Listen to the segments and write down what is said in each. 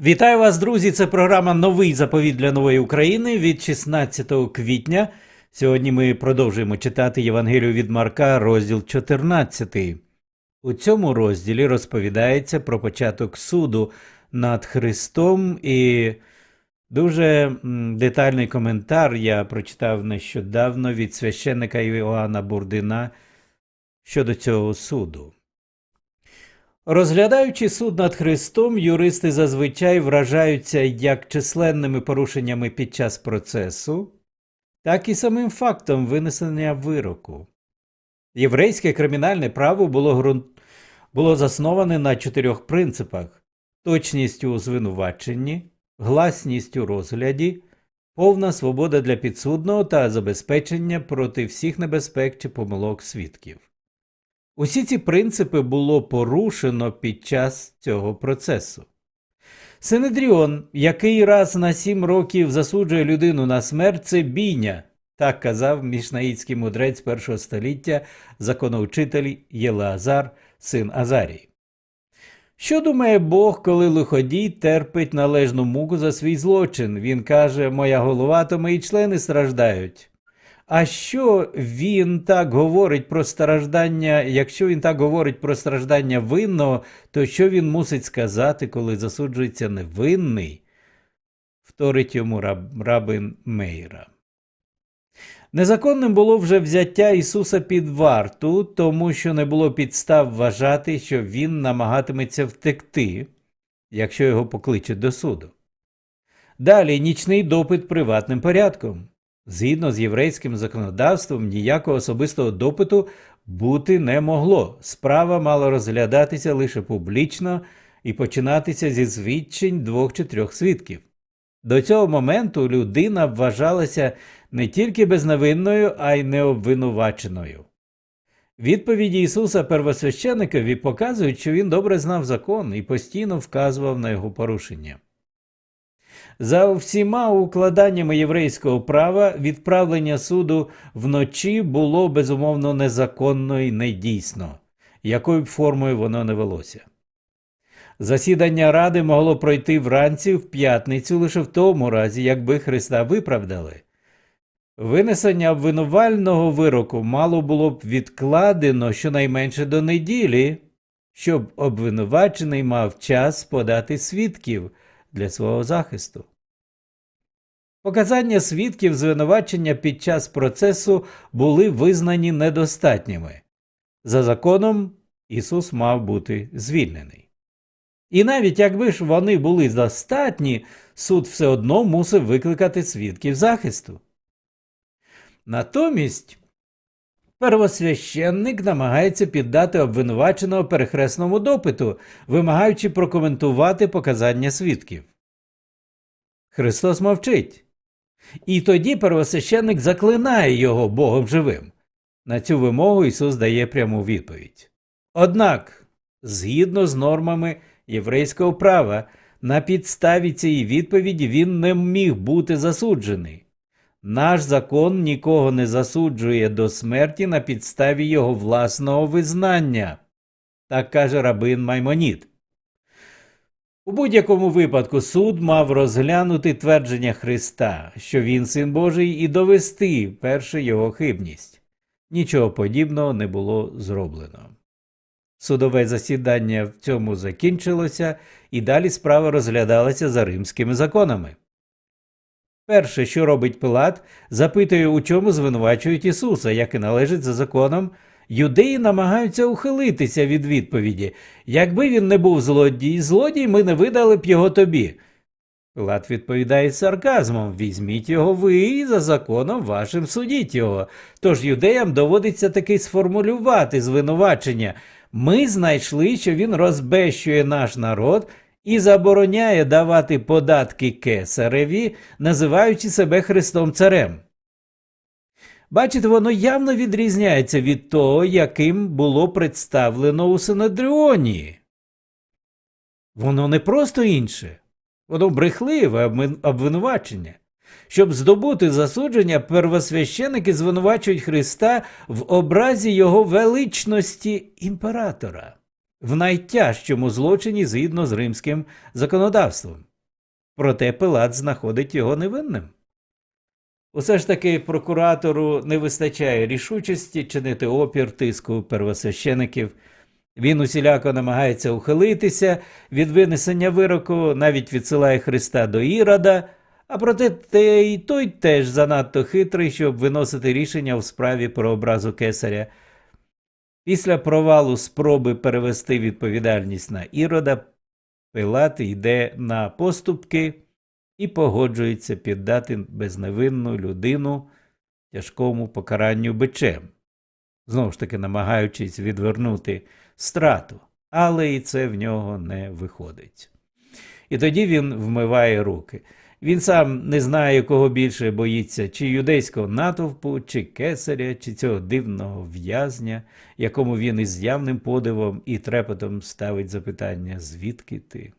Вітаю вас, друзі! Це програма Новий заповіт для нової України від 16 квітня. Сьогодні ми продовжуємо читати Євангелію від Марка, розділ 14. У цьому розділі розповідається про початок суду над Христом і дуже детальний коментар я прочитав нещодавно від священника Іоанна Бурдина щодо цього суду. Розглядаючи суд над Христом, юристи зазвичай вражаються як численними порушеннями під час процесу, так і самим фактом винесення вироку. Єврейське кримінальне право було, ґрунт... було засноване на чотирьох принципах: точність у звинуваченні, гласність у розгляді, повна свобода для підсудного та забезпечення проти всіх небезпек чи помилок свідків. Усі ці принципи було порушено під час цього процесу. Синедріон, який раз на сім років засуджує людину на смерть, це бійня, так казав мішнаїцький мудрець першого століття, законоучитель Єлеазар, син Азарій. Що думає Бог, коли лиходій терпить належну муку за свій злочин? Він каже: Моя голова, то мої члени страждають. А що він так говорить про страждання, якщо він так говорить про страждання винного, то що він мусить сказати, коли засуджується невинний? Вторить йому раб, рабин Мейра. Незаконним було вже взяття Ісуса під варту, тому що не було підстав вважати, що він намагатиметься втекти, якщо його покличуть до суду. Далі нічний допит приватним порядком. Згідно з єврейським законодавством, ніякого особистого допиту бути не могло. Справа мала розглядатися лише публічно і починатися зі свідчень двох чи трьох свідків. До цього моменту людина вважалася не тільки безневинною, а й необвинуваченою. Відповіді Ісуса первосвященикові показують, що він добре знав закон і постійно вказував на його порушення. За всіма укладаннями єврейського права відправлення суду вночі було безумовно незаконно і недійсно, якою б формою воно не велося. Засідання ради могло пройти вранці в п'ятницю лише в тому разі, якби Христа виправдали. Винесення обвинувального вироку мало було б відкладено щонайменше до неділі, щоб обвинувачений мав час подати свідків для свого захисту. Показання свідків звинувачення під час процесу були визнані недостатніми. За законом Ісус мав бути звільнений. І навіть якби ж вони були достатні, суд все одно мусив викликати свідків захисту. Натомість первосвященник намагається піддати обвинуваченого перехресному допиту, вимагаючи прокоментувати показання свідків. Христос мовчить. І тоді первосвященник заклинає його Богом живим. На цю вимогу Ісус дає пряму відповідь. Однак, згідно з нормами єврейського права, на підставі цієї відповіді він не міг бути засуджений. Наш закон нікого не засуджує до смерті на підставі його власного визнання, так каже рабин Маймоніт. У будь-якому випадку суд мав розглянути твердження Христа, що він син Божий, і довести перше його хибність. Нічого подібного не було зроблено. Судове засідання в цьому закінчилося, і далі справа розглядалася за римськими законами. Перше, що робить Пилат, запитує, у чому звинувачують Ісуса, як і належить за законом. Юдеї намагаються ухилитися від відповіді якби він не був злодій, злодій, ми не видали б його тобі. Пилат відповідає сарказмом візьміть його ви і за законом вашим судіть його. Тож юдеям доводиться таки сформулювати звинувачення. Ми знайшли, що він розбещує наш народ і забороняє давати податки кесареві, називаючи себе Христом Царем. Бачите, воно явно відрізняється від того, яким було представлено у Синодріоні. Воно не просто інше, воно брехливе обвинувачення. Щоб здобути засудження, первосвященики звинувачують Христа в образі його величності імператора, в найтяжчому злочині згідно з римським законодавством. проте Пилат знаходить його невинним. Усе ж таки прокуратору не вистачає рішучості чинити опір тиску первосвящеників. Він усіляко намагається ухилитися від винесення вироку, навіть відсилає Христа до Ірода, а проте те і той теж занадто хитрий, щоб виносити рішення в справі про образу кесаря. Після провалу спроби перевести відповідальність на Ірода, Пилат йде на поступки і погоджується піддати безневинну людину тяжкому покаранню бичем, знову ж таки намагаючись відвернути страту, але і це в нього не виходить. І тоді він вмиває руки. Він сам не знає, кого більше боїться, чи юдейського натовпу, чи кесаря, чи цього дивного в'язня, якому він із явним подивом і трепетом ставить запитання, звідки ти?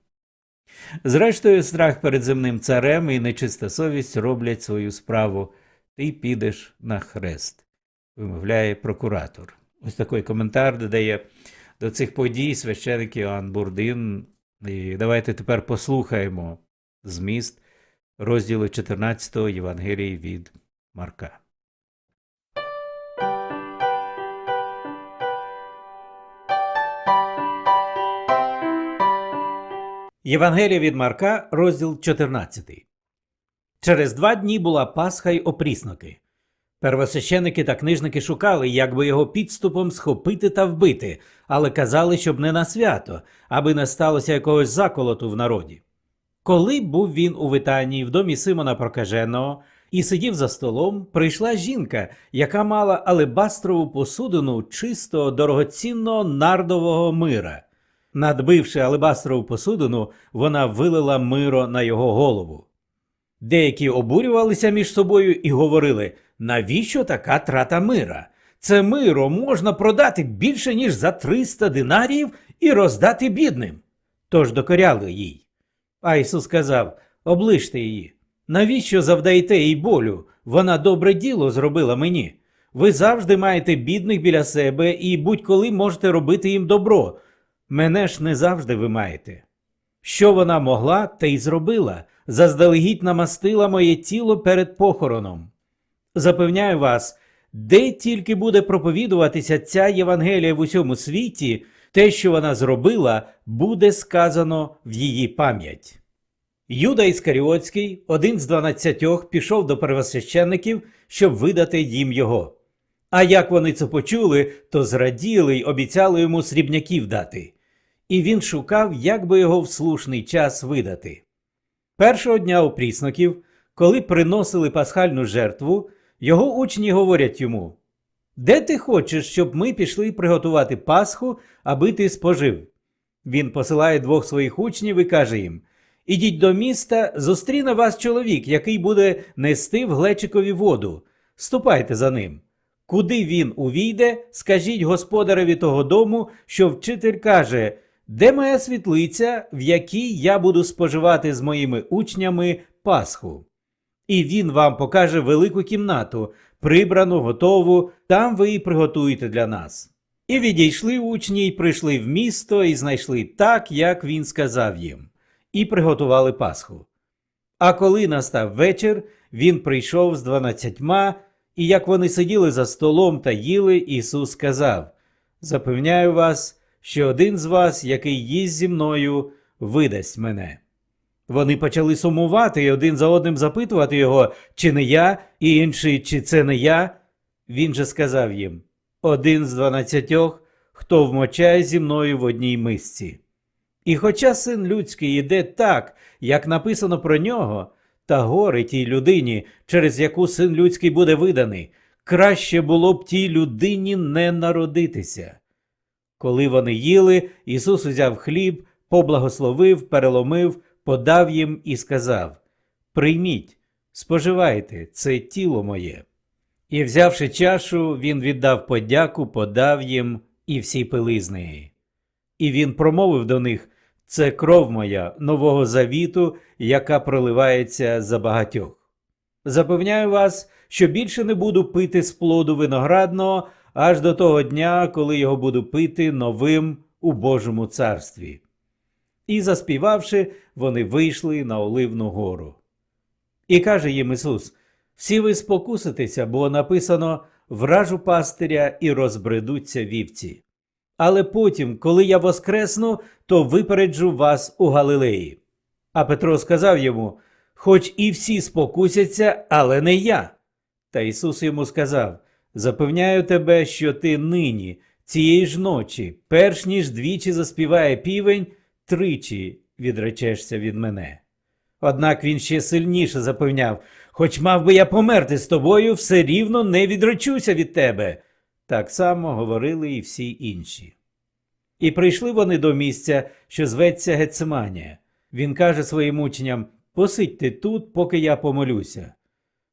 Зрештою, страх перед земним царем і нечиста совість роблять свою справу. Ти підеш на хрест, вимовляє прокуратор. Ось такий коментар додає до цих подій священик Іоанн Бурдин. І давайте тепер послухаємо зміст розділу 14 Євангелії від Марка. Євангелія від Марка, розділ 14. Через два дні була Пасха й опрісноки. Первосвященики та книжники шукали, як би його підступом схопити та вбити, але казали, щоб не на свято, аби не сталося якогось заколоту в народі. Коли був він у Витанії в домі Симона Прокаженого і сидів за столом, прийшла жінка, яка мала алебастрову посудину чистого дорогоцінного нардового мира. Надбивши алебастрову посудину, вона вилила миро на його голову. Деякі обурювалися між собою і говорили, навіщо така трата мира? Це миро можна продати більше, ніж за 300 динаріїв і роздати бідним. Тож докоряли їй. А сказав: оближте її. Навіщо завдаєте їй болю? Вона добре діло зробила мені. Ви завжди маєте бідних біля себе і будь-коли можете робити їм добро. Мене ж не завжди ви маєте. Що вона могла, те й зробила, заздалегідь намастила моє тіло перед похороном. Запевняю вас, де тільки буде проповідуватися ця Євангелія в усьому світі, те, що вона зробила, буде сказано в її пам'ять. Юда Іскаріотський, один з дванадцятьох, пішов до первосвященників, щоб видати їм його. А як вони це почули, то зраділи й обіцяли йому срібняків дати. І він шукав, як би його в слушний час видати. Першого дня у прісноків, коли приносили пасхальну жертву, його учні говорять йому Де ти хочеш, щоб ми пішли приготувати Пасху, аби ти спожив? Він посилає двох своїх учнів і каже їм Ідіть до міста, зустріне вас чоловік, який буде нести в глечикові воду. Ступайте за ним. Куди він увійде, скажіть господареві того дому, що вчитель каже, де моя світлиця, в якій я буду споживати з моїми учнями Пасху. І він вам покаже велику кімнату, прибрану, готову, там ви і приготуєте для нас. І відійшли учні, й прийшли в місто, і знайшли так, як він сказав їм, і приготували Пасху. А коли настав вечір, він прийшов з дванадцятьма, і як вони сиділи за столом та їли, Ісус сказав: Запевняю вас, що один з вас, який їсть зі мною, видасть мене. Вони почали сумувати і один за одним запитувати його, чи не я, і інший, чи це не я. Він же сказав їм один з дванадцятьох, хто вмочає зі мною в одній мисці. І хоча син людський іде так, як написано про нього, та горе тій людині, через яку син людський буде виданий, краще було б тій людині не народитися. Коли вони їли, Ісус узяв хліб, поблагословив, переломив, подав їм і сказав Прийміть, споживайте, це тіло моє. І, взявши чашу, він віддав подяку, подав їм, і всі пили з неї. І він промовив до них це кров моя нового завіту, яка проливається за багатьох. Запевняю вас, що більше не буду пити з плоду виноградного аж до того дня, коли його буду пити новим у Божому царстві. І, заспівавши, вони вийшли на Оливну гору. І каже їм Ісус: Всі ви спокуситеся, бо написано вражу пастиря і розбредуться вівці. Але потім, коли я воскресну, то випереджу вас у Галилеї. А Петро сказав йому: Хоч і всі спокусяться, але не я. Та Ісус йому сказав: Запевняю тебе, що ти нині, цієї ж ночі, перш ніж двічі заспіває півень, тричі відречешся від мене. Однак він ще сильніше запевняв хоч мав би я померти з тобою, все рівно не відречуся від тебе. Так само говорили і всі інші. І прийшли вони до місця, що зветься Гецеманія. Він каже своїм учням Посидьте тут, поки я помолюся.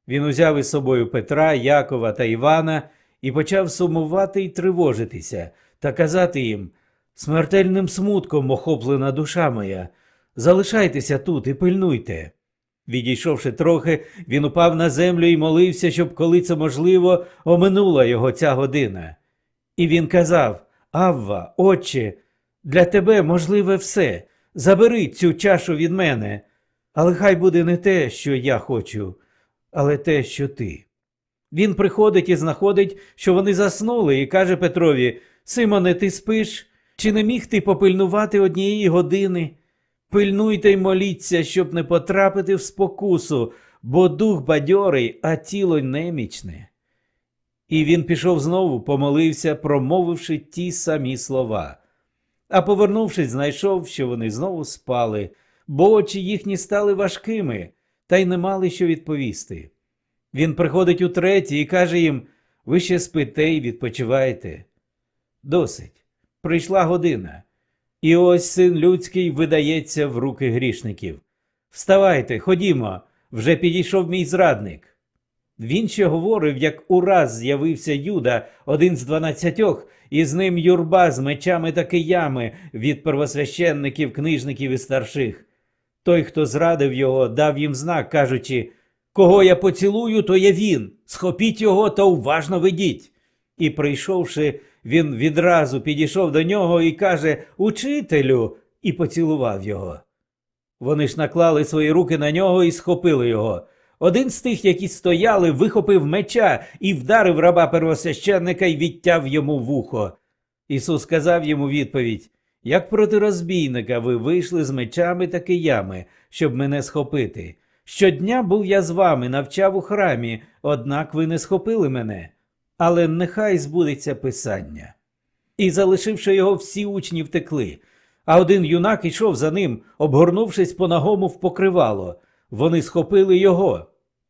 Він узяв із собою Петра, Якова та Івана і почав сумувати й тривожитися та казати їм Смертельним смутком охоплена душа моя, залишайтеся тут і пильнуйте. Відійшовши трохи, він упав на землю і молився, щоб, коли це можливо, оминула його ця година. І він казав Авва, Отче, для тебе можливе все. Забери цю чашу від мене, але хай буде не те, що я хочу, але те, що ти. Він приходить і знаходить, що вони заснули, і каже Петрові Симоне, ти спиш? Чи не міг ти попильнувати однієї години? Пильнуйте й моліться, щоб не потрапити в спокусу, бо дух бадьорий, а тіло немічне. І він пішов знову, помолився, промовивши ті самі слова. А повернувшись, знайшов, що вони знову спали, бо очі їхні стали важкими, та й не мали що відповісти. Він приходить утретє і каже їм ви ще спите й відпочиваєте. Досить. Прийшла година. І ось син людський видається в руки грішників. Вставайте, ходімо, вже підійшов мій зрадник. Він ще говорив, як ураз з'явився Юда, один з дванадцятьох, і з ним юрба з мечами та киями від первосвященників, книжників і старших. Той, хто зрадив його, дав їм знак, кажучи Кого я поцілую, то є він. Схопіть його та уважно ведіть. І, прийшовши, він відразу підійшов до нього і каже Учителю, і поцілував його. Вони ж наклали свої руки на нього і схопили його. Один з тих, які стояли, вихопив меча і вдарив раба первосвященника і відтяв йому вухо. Ісус сказав йому відповідь Як проти розбійника ви вийшли з мечами та киями, щоб мене схопити. Щодня був я з вами, навчав у храмі, однак ви не схопили мене. Але нехай збудеться писання. І, залишивши його, всі учні втекли. А один юнак ішов за ним, обгорнувшись по нагому в покривало. Вони схопили його,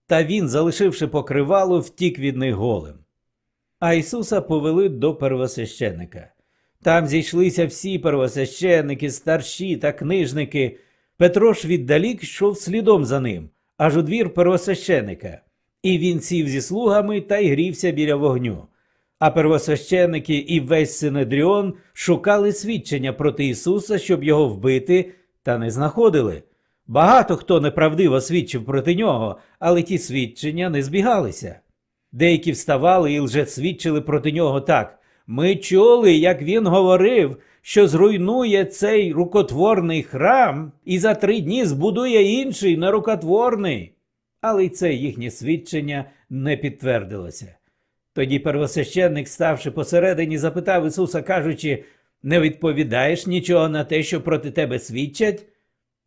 та він, залишивши покривало, втік від них голим. А Ісуса повели до первосвященика. Там зійшлися всі первосвященники, старші та книжники. Петро ж віддалік йшов слідом за ним, аж у двір первосвященика. І він сів зі слугами та й грівся біля вогню. А первосвященники і весь Синедріон шукали свідчення проти Ісуса, щоб його вбити, та не знаходили. Багато хто неправдиво свідчив проти нього, але ті свідчення не збігалися. Деякі вставали і лже свідчили проти нього так. Ми чули, як він говорив, що зруйнує цей рукотворний храм і за три дні збудує інший нерукотворний. Але й це їхнє свідчення не підтвердилося. Тоді первосвященник, ставши посередині, запитав Ісуса, кажучи, не відповідаєш нічого на те, що проти тебе свідчать?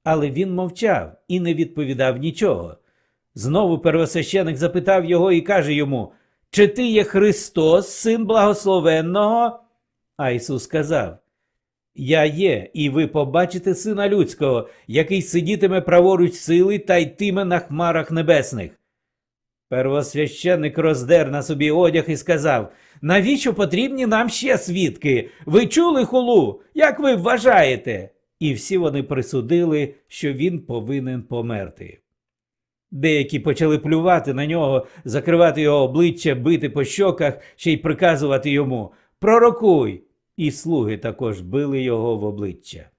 Але він мовчав і не відповідав нічого. Знову первосвященик запитав його і каже йому, Чи ти є Христос, син благословенного? А Ісус сказав, Я є, і ви побачите Сина Людського, який сидітиме праворуч сили та йтиме на хмарах небесних. Первосвященник роздер на собі одяг і сказав Навіщо потрібні нам ще свідки? Ви чули хулу? Як ви вважаєте? І всі вони присудили, що він повинен померти. Деякі почали плювати на нього, закривати його обличчя, бити по щоках, ще й приказувати йому Пророкуй! І слуги також били його в обличчя.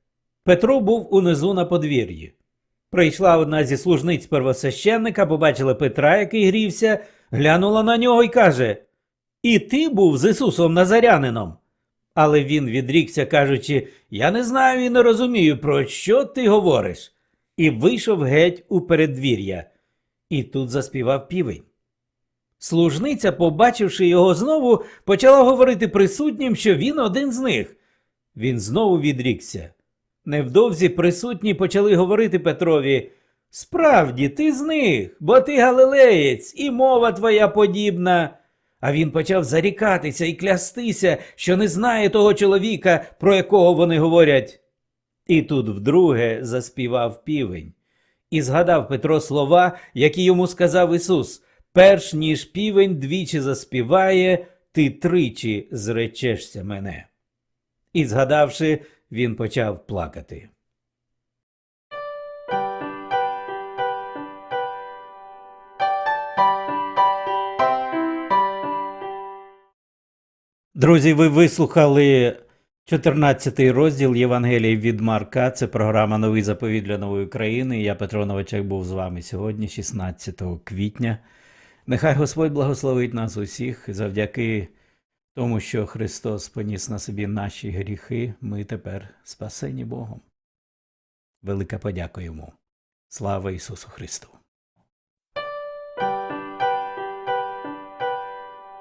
Петро був унизу на подвір'ї. Прийшла одна зі служниць первосвященника, побачила Петра, який грівся, глянула на нього і каже І ти був з Ісусом Назарянином. Але він відрікся, кажучи Я не знаю і не розумію, про що ти говориш. І вийшов геть у передвір'я. І тут заспівав півень. Служниця, побачивши його знову, почала говорити присутнім, що він один з них. Він знову відрікся. Невдовзі присутні почали говорити Петрові Справді, ти з них, бо ти галилеєць, і мова твоя подібна. А він почав зарікатися і клястися, що не знає того чоловіка, про якого вони говорять. І тут вдруге заспівав півень. І згадав Петро слова, які йому сказав Ісус перш ніж півень двічі заспіває, ти тричі зречешся мене. І, згадавши, він почав плакати. Друзі, ви вислухали 14 розділ Євангелії від Марка. Це програма Новий заповіт для нової країни. Я Петро Новачек був з вами сьогодні, 16 квітня. Нехай Господь благословить нас усіх завдяки тому, що Христос поніс на собі наші гріхи. Ми тепер спасені Богом. Велика подяка йому. Слава Ісусу Христу!